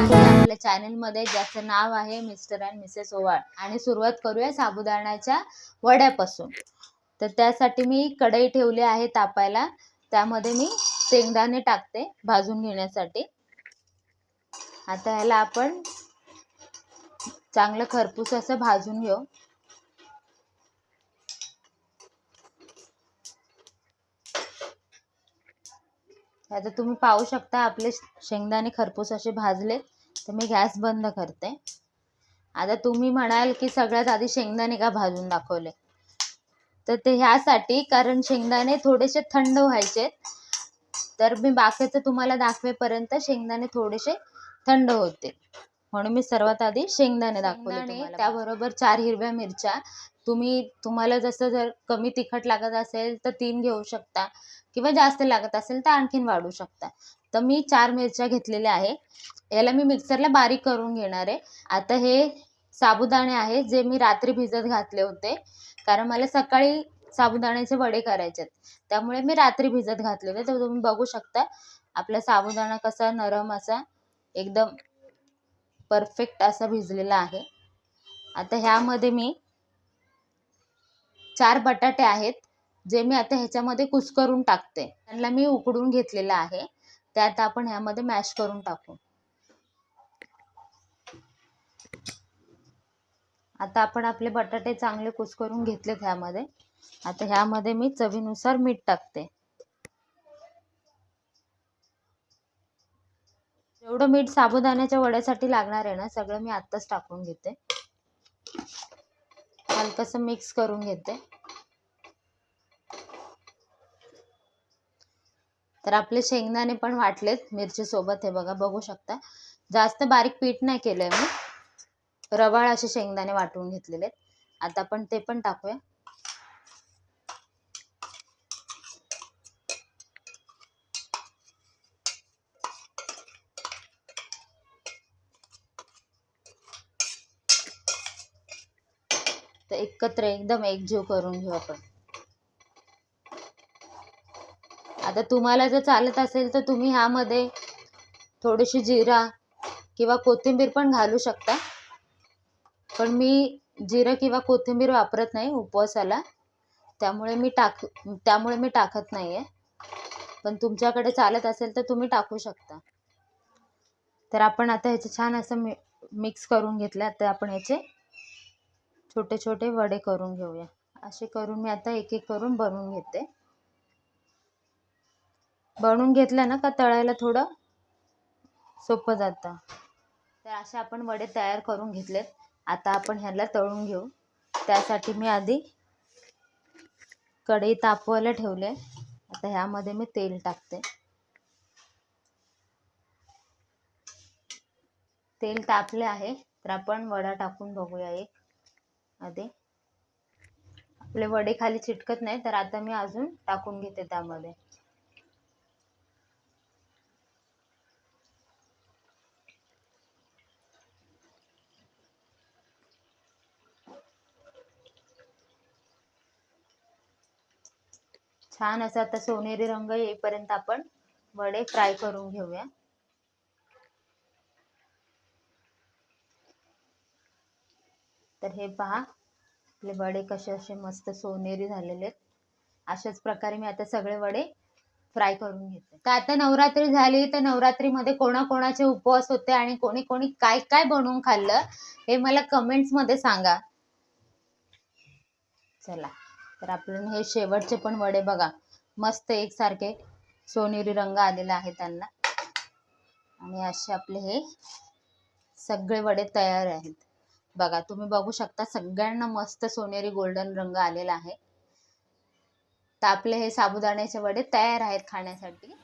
आहे. आपल्या चॅनेलमध्ये ज्याचं नाव आहे मिस्टर अँड मिसेस ओवाळ. आणि सुरुवात करूया साबुदाण्याच्या वड्यापासून. तर त्यासाठी मी कढई ठेवली आहे तापायला. त्यामध्ये मी शेंगदाणे टाकते भाजून घेण्यासाठी. आता ह्याला आपण चांगलं खरपूस असं भाजून घेऊ. आता तुम्ही पाहू शकता आपले शेंगदाणे खरपूस असे भाजले तर मी गॅस बंद करते. आता तुम्ही म्हणाल की सगळ्यात आधी शेंगदाणे का भाजून दाखवले? तर ते ह्यासाठी कारण शेंगदाणे थोडेसे थंड व्हायचे तर मी बाकीचं तुम्हाला दाखवेपर्यंत शेंगदाणे थोडेसे थंड होते म्हणून मी सर्वात आधी शेंगदाणे दाखवले त्याबरोबर चार हिरव्या मिरच्या तुम्ही तुम्हाला जसं जर कमी तिखट लागत असेल तर तीन घेऊ शकता किंवा जास्त लागत असेल तर आणखीन वाढू शकता. तर मी चार मिरच्या घेतलेल्या आहे याला मी मिक्सरला बारीक करून घेणार आहे. आता हे साबुदाणे आहे जे मी रात्री भिजत घातले होते. कारण मला सकाळी साबुदाण्याचे वडे करायचे त्यामुळे मी रात्री भिजत घातलेले. तर तुम्ही बघू शकता आपला साबुदाणा कसा नरम असा एकदम परफेक्ट असा भिजलेला आहे. आता ह्यामध्ये मी चार बटाटे आहेत जे मी आता ह्याच्यामध्ये कुस्करून टाकते. त्यांना मी उकडून घेतलेलं आहे. ते आता आपण ह्यामध्ये मॅश करून टाकू. आता आपण आपले बटाटे चांगले कुस्करून घेतलेत ह्यामध्ये. आता ह्यामध्ये मी चवीनुसार मीठ टाकते. जेवढं मीठ साबुदाण्याच्या वड्यासाठी लागणार आहे ना सगळं मी आत्ताच टाकून घेते. हलकंसं मिक्स करून घेते. तर आपले शेंगदाणे पण वाटलेत मिरची सोबत हे बघा बघू शकता. जास्त बारीक पीठ नाही केलंय मी. रवाळ असे शेंगदाणे वाटून घेतलेले आता आपण ते पण टाकूया. तर एकत्र एकदम एकजीव करून घेऊ आपण. आता तुम्हाला जर चालत असेल तर तुम्ही ह्यामध्ये थोडीशी जिरा किंवा कोथिंबीर पण घालू शकता. पण मी जिरं किंवा कोथिंबीर वापरत नाही उपवासाला. त्यामुळे मी टाक त्यामुळे मी टाकत नाही आहे पण तुमच्याकडे चालत असेल तर तुम्ही टाकू शकता. तर आपण आता ह्याचं छान असं मि मिक्स करून घेतलं. तर आपण ह्याचे छोटे छोटे वडे करून घेऊया. असे करून मी आता एक एक करून बनवून घेते. बनवून घेतलं ना का तळायला थोडं सोपं जातं. तर असे आपण वडे तयार करून घेतलेत. आता आपण ह्याला तळून घेऊ. त्यासाठी मी आधी कढई तापवायला ठेवले. आता ह्यामध्ये मी तेल टाकते. तेल तापले आहे. तर आपण वडा टाकून बघूया एक. मध्ये आपले वडे खाली चिटकत नाही तर आता मी अजून टाकून घेते त्यामध्ये. छान असा आता सोनेरी रंग येईपर्यंत आपण वडे फ्राय करून घेऊया. तर हे पहा आपले वडे कसे असे मस्त सोनेरी झालेले आहेत. अशाच प्रकारे मी आता सगळे वडे फ्राय करून घेते. तर आता नवरात्री झाली तर नवरात्रीमध्ये कोणाकोणाचे उपवास होते आणि कोणी कोणी काय काय बनवून खाल्लं हे मला कमेंट्समध्ये सांगा. चला तर आपण हे शेवटचे पण वडे बघा. मस्त एकसारखे सोनेरी रंग आलेला आहे त्यांना. आणि असे आपले हे सगळे वडे तयार आहेत. बघा तुम्ही बघू शकता सगळ्यांना मस्त सोनेरी गोल्डन रंग आलेला आहे. तर आपले हे साबुदाण्याचे वडे तयार आहेत खाण्यासाठी.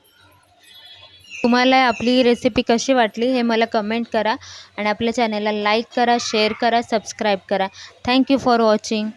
तुम्हाला आपली रेसिपी कशी वाटली हे मला कमेंट करा आणि आपल्या चॅनलला लाईक करा शेअर करा सबस्क्राईब करा. Thank you for watching